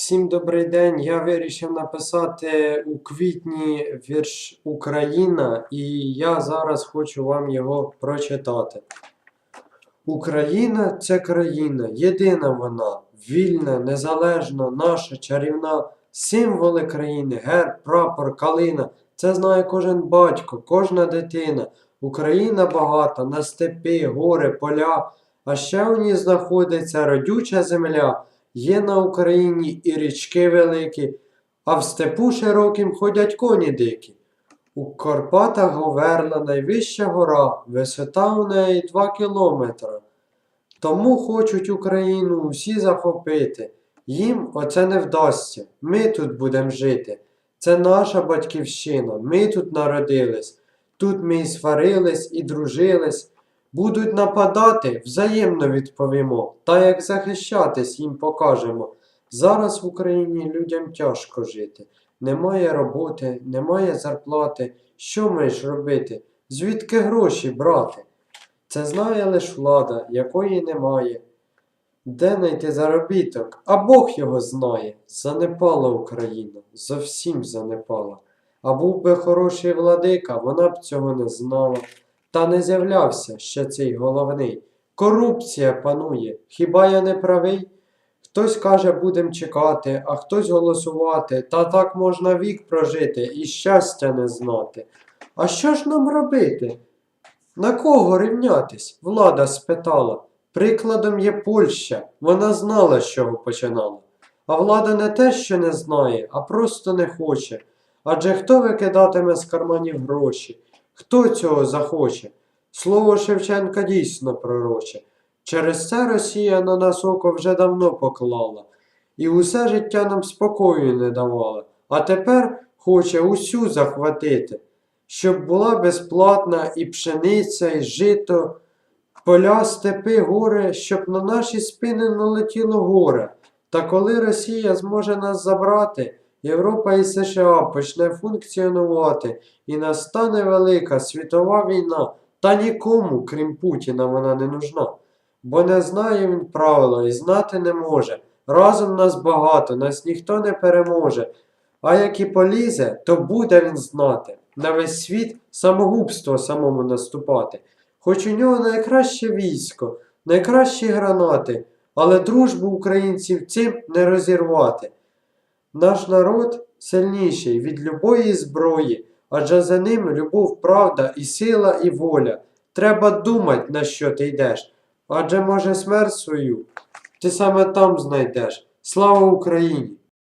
Всім добрий день. Я вирішив написати у квітні вірш Україна, і я зараз хочу вам його прочитати. Україна це країна, єдина вона, вільна, незалежна, наша чарівна, символи країни, герб, прапор, калина. Це знає кожен батько, кожна дитина. Україна багата на степи, гори, поля, а ще у ній знаходиться родюча земля. Є на Україні і річки великі, а в степу широким ходять коні дикі. У Карпатах Говерла найвища гора, висота у неї два кілометра. Тому хочуть Україну усі захопити. Їм оце не вдасться. Ми тут будемо жити. Це наша батьківщина. Ми тут народились. Тут ми і сварились, і дружились. Будуть нападати, взаємно відповімо, та як захищатись їм покажемо. Зараз в Україні людям тяжко жити. Немає роботи, немає зарплати. Що маєш робити? Звідки гроші брати? Це знає лиш влада, якої немає. Де знайти заробіток? А Бог його знає. Занепала Україна, зовсім занепала. А був би хороший владика, вона б цього не знала. Та не з'являвся ще цей головний. Корупція панує, хіба я не правий? Хтось каже, будем чекати, а хтось голосувати, та так можна вік прожити і щастя не знати. А що ж нам робити? На кого рівнятись? Влада спитала. Прикладом є Польща, вона знала, з чого починала. А влада не те, що не знає, а просто не хоче. Адже хто викидатиме з карманів гроші? Хто цього захоче? Слово Шевченка дійсно пророче. Через це Росія на нас око вже давно поклала, і усе життя нам спокою не давала, а тепер хоче усю захватити, щоб була безплатна і пшениця, і жито, поля, степи, гори, щоб на наші спини налетіло горе. Та коли Росія зможе нас забрати, Європа і США почне функціонувати, і настане велика світова війна, та нікому, крім Путіна, вона не нужна. Бо не знає він правила і знати не може. Разом нас багато, нас ніхто не переможе. А як і полізе, то буде він знати. На весь світ самогубство самому наступати. Хоч у нього найкраще військо, найкращі гранати, але дружбу українців цим не розірвати. Наш народ сильніший від любої зброї, адже за ним любов, правда і сила, і воля. Треба думати, на що ти йдеш, адже може смерть свою ти саме там знайдеш. Слава Україні!